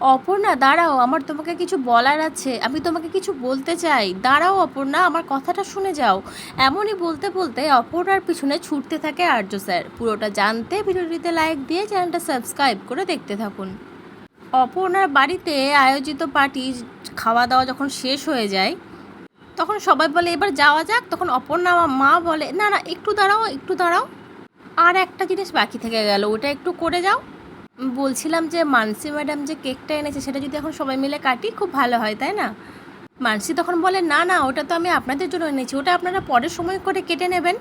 অপর্ণা, দাঁড়াও, আমার তোমাকে কিছু বলার আছে। আমি তোমাকে কিছু বলতে চাই। দাঁড়াও অপর্ণা, আমার কথাটা শুনে যাও। এমনই বলতে বলতে অপর্ণার পিছনে ছুটতে থাকে আর্য স্যার। পুরোটা জানতে ভিডিওটিতে লাইক দিয়ে চ্যানেলটা সাবস্ক্রাইব করে দেখতে থাকুন। অপর্ণার বাড়িতে আয়োজিত পার্টি খাওয়া দাওয়া যখন শেষ হয়ে যায়, তখন সবাই বলে, এবার যাওয়া যাক। তখন অপর্ণা মা বলে, না না, একটু দাঁড়াও একটু দাঁড়াও। আর একটা জিনিস বাকি থেকে গেল, ওটা একটু করে যাও। বলছিলাম যে মানসি ম্যাডাম যে কেকটা এনেছে, সেটা যদি এখন সবাই মিলে কাটি, খুব ভালো হয়, তাই না? মানসি তখন বলে, না না, ওটা তো আমি আপনাদের জন্য এনেছি, ওটা আপনারা পরের সময় করে কেটে নেবেন।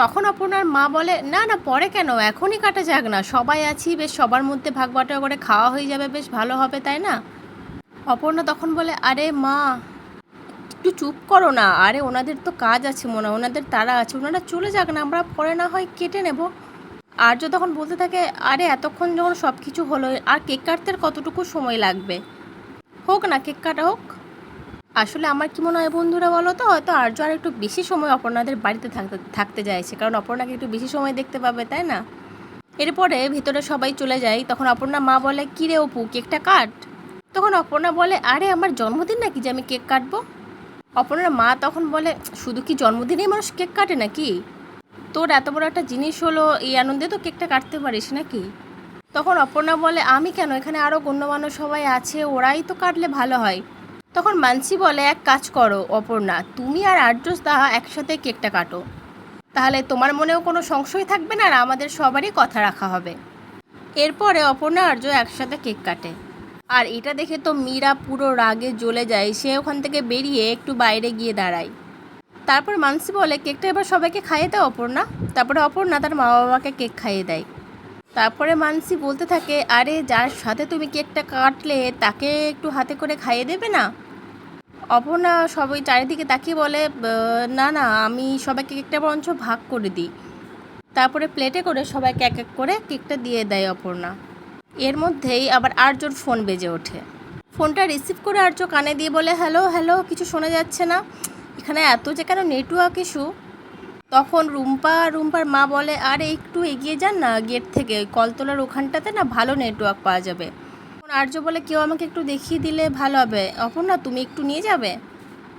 তখন আপনার মা বলে, না না, পরে কেন? এখনই কাটা যাক না, সবাই আছি, বেশ সবার মধ্যে ভাগ বাটোয়ারা করে খাওয়া হয়ে যাবে, বেশ ভালো হবে, তাই না? অপর্ণা তখন বলে, আরে মা, একটু চুপ করো না, আরে ওনাদের তো কাজ আছে মনে ওনাদের তারা আছে, ওনারা চলে যাক না, আমরা পরে না হয় কেটে নেব। আর্য তখন বলতে থাকে, আরে, এতক্ষণ যখন সব কিছু হলো, আর কেক কাটতে কতটুকু সময় লাগবে? হোক না, কেক কাটা হোক। আসলে আমার কি মনে হয় বন্ধুরা বলো তো, হয়তো আর্য আর একটু বেশি সময় অপর্ণাদের বাড়িতে থাকতে থাকতে চাইছে, কারণ অপর্ণাকে একটু বেশি সময় দেখতে পাবে, তাই না? এরপরে ভিতরে সবাই চলে যায়, তখন অপর্ণা মা বলে, কী রে অপু, কেকটা কাট? তখন অপর্ণা বলে, আরে, আমার জন্মদিন নাকি যে আমি কেক কাটবো? অপর্ণার মা তখন বলে, শুধু কি জন্মদিনেই মানুষ কেক কাটে নাকি? তোর এত বড় একটা জিনিস হলো এই আনন্দে তো কেকটা কাটতে পারিস নাকি? তখন অপর্ণা বলে, আমি কেন? এখানে আরও গণ্যমান্য সবাই আছে, ওরাই তো কাটলে ভালো হয়। তখন মানসি বলে, এক কাজ করো অপর্ণা, তুমি আর আর্যস দাহা একসাথে কেকটা কাটো। তাহলে তোমার মনেও কোনো সংশয় থাকবে না আর আমাদের সবারই কথা রাখা হবে। এরপরে অপর্ণা আর্য একসাথে কেক কাটে। আর এটা দেখে তো মীরা পুরো রাগে জ্বলে যায়। সে ওখান থেকে বেরিয়ে একটু বাইরে গিয়ে দাঁড়ায়। তারপর মানসি বলে, কেকটা এবার সবাইকে খাইয়ে দাও, অপর্ণা। তারপরে অপর্ণা তার মা বাবাকে কেক খাইয়ে দেয়। তারপরে মানসি বলতে থাকে, আরে, যার সাথে তুমি কেকটা কাটলে তাকে একটু হাতে করে খাইয়ে দেবে না? অপর্ণা সবাই চারিদিকে তাকিয়ে বলে না না, আমি সবাইকে কেকটা বরঞ্চ ভাগ করে দিই। তারপরে প্লেটে করে সবাইকে এক এক করে কেকটা দিয়ে দেয় অপর্ণা। এর মধ্যেই আবার আর্যর ফোন বেজে ওঠে। ফোনটা রিসিভ করে আর্য কানে দিয়ে বলে, হ্যালো হ্যালো, কিছু শোনা যাচ্ছে না? এখানে এত যে কেন নেটওয়ার্ক ইস্যু তখন রুম্পা, রুম্পার মা বলে, আরে, একটু এগিয়ে যান না গেট থেকে। কলতলার ওখানটাতে না ভালো নেটওয়ার্ক পাওয়া যাবে। আর্য বলে, কেউ আমাকে একটু দেখিয়ে দিলে ভালো হবে। অপর্ণা, তুমি একটু নিয়ে যাবে?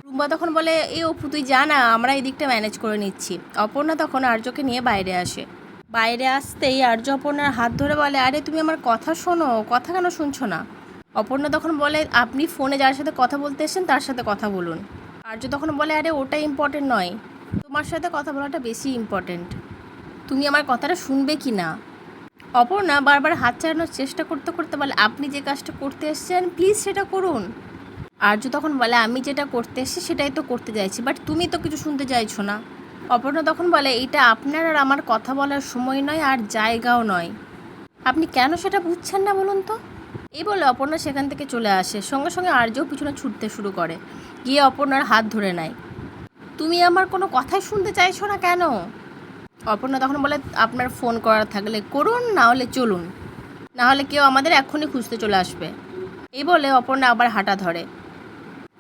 রুম্পা তখন বলে, এ অপু, তুই যা না, আমরা এই দিকটা ম্যানেজ করে নিচ্ছি। অপর্ণা তখন আর্যকে নিয়ে বাইরে আসে। বাইরে আসতেই আর্য অপর্ণার হাত ধরে বলে, আরে, তুমি আমার কথা শোনো, কথা কেন শুনছো না? অপর্ণা তখন বলে, আপনি ফোনে যার সাথে কথা বলতে এসেছেন, তার সাথে কথা বলুন। আর্য তখন বলে, আরে, ওটা ইম্পর্টেন্ট নয়। তোমার সাথে কথা বলাটা বেশি ইম্পর্টেন্ট তুমি আমার কথাটা শুনবে কি না? অপর্ণা বারবার হাত চালানোর চেষ্টা করতে করতে বলে, আপনি যে কাজটা করতে এসেছেন প্লিজ সেটা করুন। আর্য তখন বলে, আমি যেটা করতে এসেছি, সেটাই তো করতে চাইছি বাট তুমি তো কিছু শুনতে চাইছো না। অপর্ণা তখন বলে এটা আপনার আর আমার কথা বলার সময় নয়, আর জায়গাও নয়। আপনি কেন সেটা বুঝছেন না বলুন তো? এই বলে অপর্ণা সেখান থেকে চলে আসে। সঙ্গে সঙ্গে আর্যও পিছনে ছুটতে শুরু করে। গিয়ে অপর্ণার হাত ধরে নেয়। তুমি আমার কোনো কথাই শুনতে চাইছো না কেন? অপর্ণা তখন বলে, আপনার ফোন করার থাকলে করুন, না হলে চলুন। না হলে কেউ আমাদের এক্ষুনি খুঁজতে চলে আসবে। এই বলে অপর্ণা আবার হাঁটা ধরে।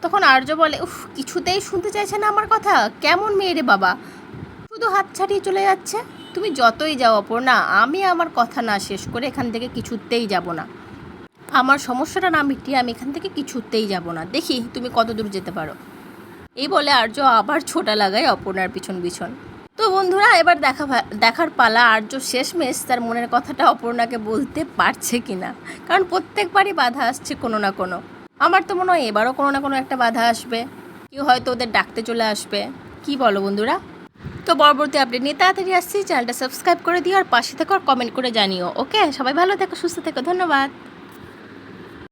তখন আর্য বলে, উফ, কিছুতেই শুনতে চাইছে না আমার কথা। কেমন মেয়ে রে বাবা। শুধু হাত ছাড়িয়ে চলে যাচ্ছে। তুমি যতই যাও অপর্ণা, আমি আমার কথা না শেষ করে এখান থেকে কিছুতেই যাব না। আমার সমস্যাটা না মিটিয়ে আমি এখান থেকে কিছুতেই যাব না। দেখি তুমি কত দূর যেতে পারো। এই বলে আর্য আবার ছোটা লাগায় অপর্ণার পিছন পিছন। তো বন্ধুরা, এবার দেখা দেখার পালা আর্য শেষমেশ তার মনের কথাটা অপর্ণাকে বলতে পারছে কি না কারণ প্রত্যেকবারই বাধা আসছে কোনো না কোনো। আমার তো মনে হয় এবারও কোনো না কোনো একটা বাধা আসবে। কেউ হয়তো ওদের ডাকতে চলে আসবে। কি বলো বন্ধুরা? তো পরবর্তী আপডেট নিয়ে তাড়াতাড়ি আসছি। চ্যানেলটা সাবস্ক্রাইব করে দিও আর পাশে থেকো আর কমেন্ট করে জানিও। ওকে সবাই ভালো থেকো, সুস্থ থেকো। ধন্যবাদ।